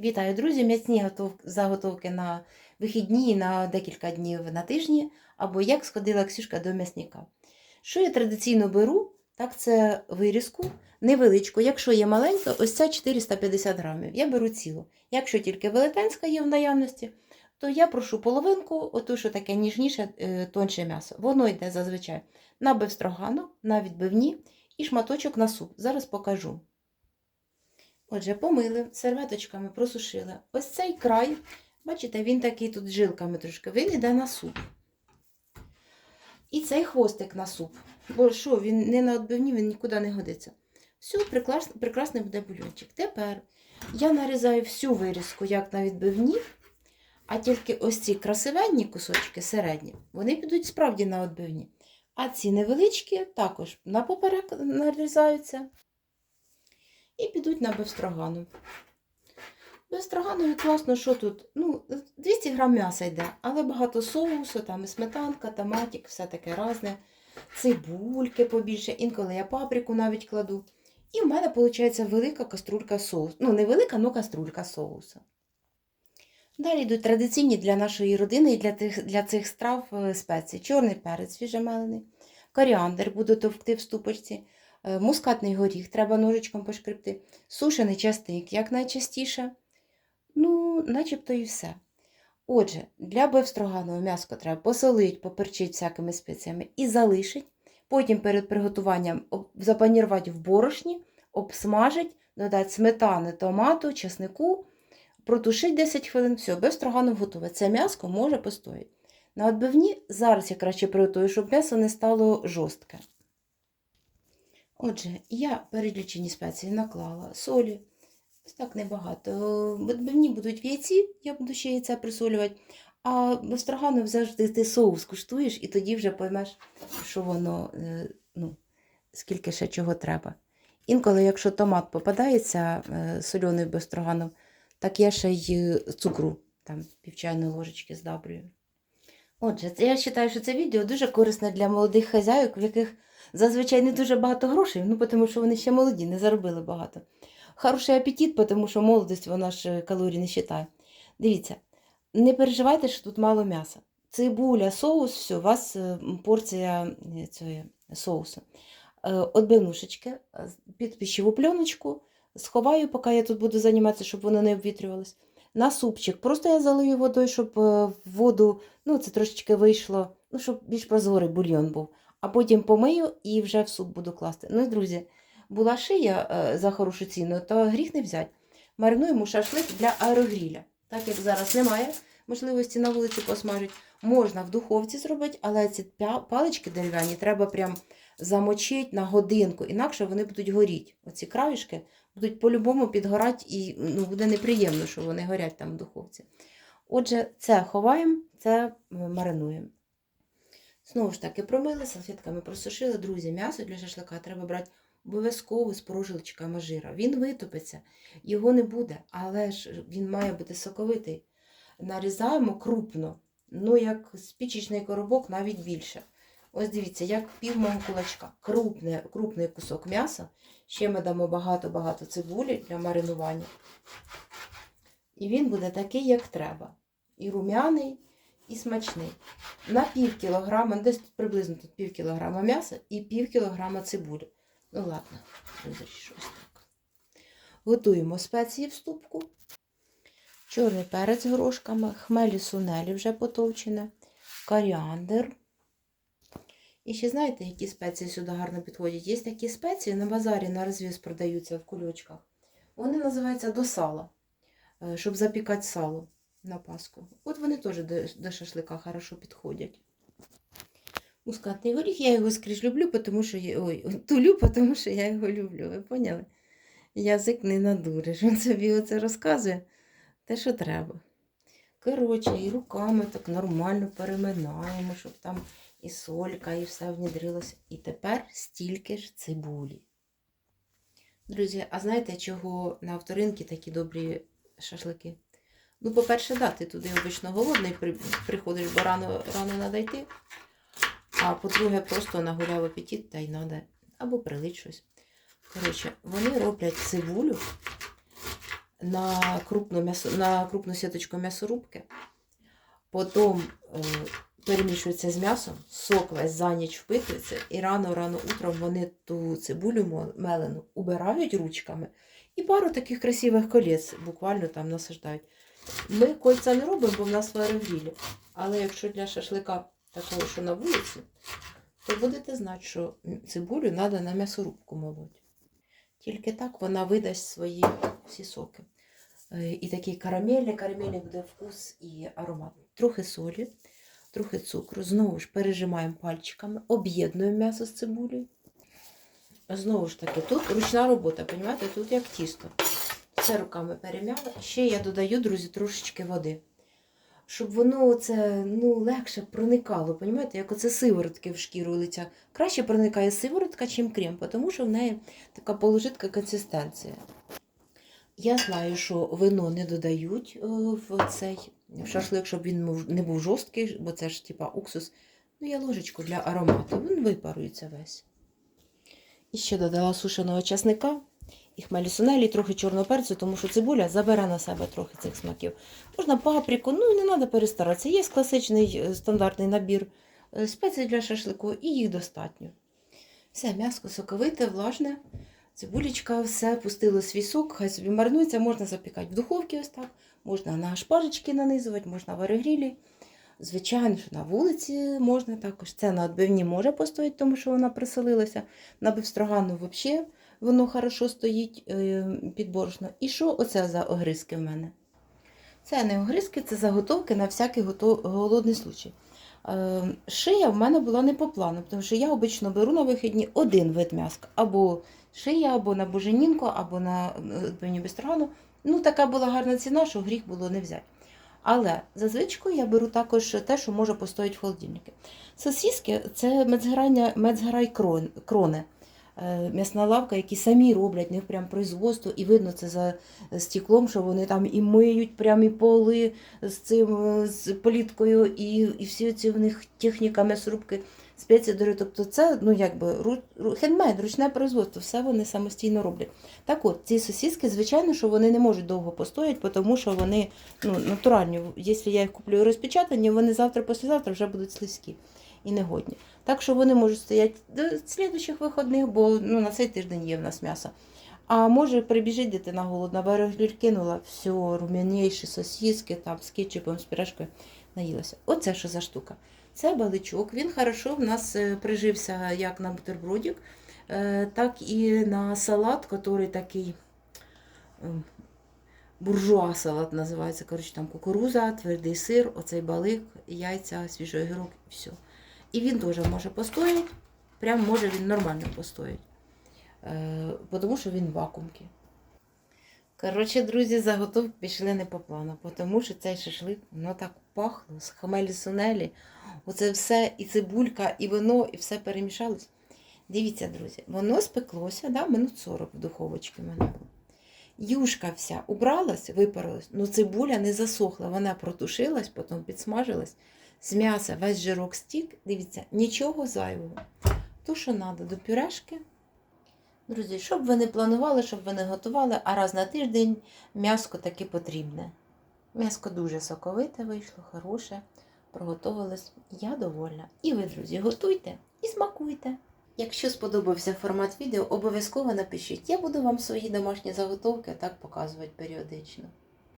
Вітаю, друзі! М'ясні заготовки на вихідні на декілька днів на тижні, або як сходила Ксюшка до м'ясника. Що я традиційно беру, так це вирізку невеличку. Якщо є маленька, ось ця 450 грамів. Я беру цілу. Якщо тільки велетенська є в наявності, то я прошу половинку, оту, що таке ніжніше, е, тонше м'ясо. Воно йде зазвичай на бевстроганок, на відбивні і шматочок на суп. Зараз покажу. Отже, помили, серветочками просушили. Ось цей край, бачите, він такий тут жилками трошки, він йде на суп. І цей хвостик на суп. Бо що, він не на відбивні, він нікуди не годиться. Все, прекрасний, прекрасний буде бульончик. Тепер я нарізаю всю вирізку, як на відбивні, а тільки ось ці красивенні кусочки середні, вони підуть справді на відбивні. А ці невеличкі також на поперек нарізаються і підуть на бефстрогану. Бефстроганові класно, що тут? Ну, 200 грам м'яса йде, але багато соусу, там і сметанка, томатик, все таке разне. Цибульки побільше, інколи я паприку навіть кладу. І в мене виходить велика каструлька соусу. Ну, не велика, але каструлька соусу. Далі йдуть традиційні для нашої родини і для, тих, для цих страв е, спеції. Чорний перець свіжемелений, коріандр буду товкти в ступочці, мускатний горіх треба ножичком пошкребти, сушений частик, як найчастіше. Ну, начебто і все. Отже, для бефстроганого м'яско треба посолити, поперчити всякими спеціями і залишити. Потім перед приготуванням запанірувати в борошні, обсмажити, додати сметани, томату, чеснику, протушити 10 хвилин, все, бефстроганов готове. Це м'яско може постояти. На відбивні зараз я краще приготую, щоб м'ясо не стало жорстке. Отже, я перелічені спеції наклала солі. Так небагато. Відбивні будуть в яйці, я буду ще яйця присолювати. А бефстроганов завжди ти соус куштуєш, і тоді вже поймеш, що воно, е, ну, скільки ще чого треба. Інколи, якщо томат попадається е, соляний бефстроганов, так я ще й е, цукру, там півчайної ложечки здабрюю. Отже, я вважаю, що це відео дуже корисне для молодих хазяїв, в яких зазвичай не дуже багато грошей, ну тому що вони ще молоді, не заробили багато. Хороший апетит, тому що молодість вона ж е, калорій не вважає. Дивіться, не переживайте, що тут мало м'яса. Цибуля, соус, все, у вас е, порція е, цієї соусу. Отбивнушечки е, під пищеву пленочку. Сховаю, поки я тут буду займатися, щоб воно не обвітрювалось. На супчик. Просто я залию водою, щоб воду, ну, це трошечки вийшло, ну, щоб більш прозорий бульйон був. А потім помию і вже в суп буду класти. Ну друзі, була шия е, за хорошу ціну, то гріх не взяти. Маринуємо шашлик для аерогріля. Так як зараз немає можливості на вулиці посмажити, можна в духовці зробити, але ці палички дерев'яні треба прям замочити на годинку, інакше вони будуть горіти. Оці краєшки будуть по-любому підгорати і ну, буде неприємно, що вони горять там в духовці. Отже, це ховаємо, це е, маринуємо. Знову ж таки, промили, салфетками просушили. Друзі, м'ясо для шашлика треба брати обов'язково з прожилочками жира. Він витопиться, його не буде, але ж він має бути соковитий. Нарізаємо крупно, ну як спічечний коробок, навіть більше. Ось дивіться, як пів мого кулачка. Крупне, крупний кусок м'яса. Ще ми дамо багато-багато цибулі для маринування. І він буде такий, як треба. І рум'яний, і смачний. На пів кілограма, десь тут приблизно тут пів кілограма м'яса і пів кілограма цибулі. Ну ладно, розрішу так. Готуємо спеції в ступку. Чорний перець горошками, хмелі сунелі вже потовчене, коріандр. І ще знаєте, які спеції сюди гарно підходять? Є такі спеції на базарі на розвіз продаються в кульочках. Вони називаються до сала, е, щоб запікати сало на паску. От вони теж до, до шашлика хорошо підходять. Мускатний горіх, я його скрізь люблю, тому що я, ой, тулю, тому що я його люблю. Ви поняли? Язик не надуриш. Він собі оце розказує те, що треба. Коротше, і руками так нормально переминаємо, щоб там і солька, і все внідрилося. І тепер стільки ж цибулі. Друзі, а знаєте, чого на авторинки такі добрі шашлики? Ну, по-перше, да, ти туди обично голодний приходиш, бо рано, рано треба йти. А по-друге, просто нагуляв апетит та й треба. Або прилить щось. Коротше, вони роблять цибулю на крупну, м'ясо, на крупну сіточку м'ясорубки, потім е, перемішується з м'ясом, сок весь за ніч впитується, і рано-рано утром вони ту цибулю мелену убирають ручками і пару таких красивих колець буквально там насаждають. Ми кольця не робимо, бо в нас в аерогрілі. Але якщо для шашлика такого, що на вулиці, то будете знати, що цибулю треба на м'ясорубку молоть. Тільки так вона видасть свої всі соки. Е, І такий карамельний, карамельний буде вкус і аромат. Трохи солі, трохи цукру. Знову ж пережимаємо пальчиками, об'єднуємо м'ясо з цибулею. Знову ж таки, тут ручна робота, розумієте? Тут як тісто. Все руками перем'яла. Ще я додаю, друзі, трошечки води. Щоб воно це ну, легше проникало, розумієте, як оце сиворотки в шкіру лиця. Краще проникає сиворотка, чим крем, тому що в неї така положитка консистенція. Я знаю, що вино не додають е, в цей в шашлик, щоб він не був жорсткий, бо це ж типа уксус. Ну, я ложечку для аромату, він випарується весь. І ще додала сушеного часника і хмелі сунелі, і трохи чорного перцю, тому що цибуля забере на себе трохи цих смаків. Можна паприку, ну і не треба перестаратися. Є класичний е, стандартний набір е, спецій для шашлику, і їх достатньо. Все, м'яско соковите, влажне. Цибулечка, все пустило свій сок, хай собі маринується, можна запікати в духовці ось так, можна на шпажечки нанизувати, можна в аерогрілі. Звичайно, що на вулиці можна також. Це на відбивні може постояти, тому що вона присолилася. На бифстрогану взагалі воно хорошо стоїть е, під борошно. І що оце за огризки в мене? Це не огризки, це заготовки на всякий голодний случай. Е, Шия в мене була не по плану, тому що я обично беру на вихідні один вид м'яска. Або шия, або на буженінку, або на відбивні бистрогану. Ну, така була гарна ціна, що гріх було не взяти. Але за я беру також те, що може постояти в холодильнику. Сосіски це медзграй крон, крони. Е, М'ясна лавка, які самі роблять, не прям производство, і видно це за стеклом, що вони там і миють прямі поли з цим е, з пліткою, і, і всі ці в них техніка м'ясорубки, спеції. Тобто це ну якби хендмейд, ручне производство, все вони самостійно роблять. Так от, ці сосиски, звичайно, що вони не можуть довго постояти, тому що вони ну, натуральні. Якщо я їх куплю розпечатані, вони завтра, післязавтра вже будуть слизькі і негодні. Так що вони можуть стояти до слідуючих виходних, бо ну, на цей тиждень є в нас м'ясо. А може прибіжить дитина голодна, береглюль кинула, все, рум'яніші сосиски, там з кетчупом, з пірашкою наїлася. Оце що за штука. Це баличок, він хорошо в нас е, прижився як на бутербродик, е, так і на салат, який такий ем, буржуа салат називається. Коротше, там кукуруза, твердий сир, оцей балик, яйця, свіжий огірок і все. І він теж може постояти, прям може він нормально постояти. Е, тому що він в вакуумці. Коротше, друзі, заготовки пішли не по плану, тому що цей шашлик, воно так пахло з хамелі сунелі. Оце все, і цибулька, і вино, і все перемішалось. Дивіться, друзі, воно спеклося, да, минут 40 в духовочці мене. Юшка вся убралась, випарилась, ну цибуля не засохла, вона протушилась, потім підсмажилась. З м'яса весь жирок стік, дивіться, нічого зайвого. То, що треба, до пюрешки. Друзі, щоб ви не планували, щоб ви не готували, а раз на тиждень м'яско таки потрібне. М'яско дуже соковите вийшло, хороше, проготовилось. Я довольна. І ви, друзі, готуйте і смакуйте. Якщо сподобався формат відео, обов'язково напишіть. Я буду вам свої домашні заготовки так показувати періодично.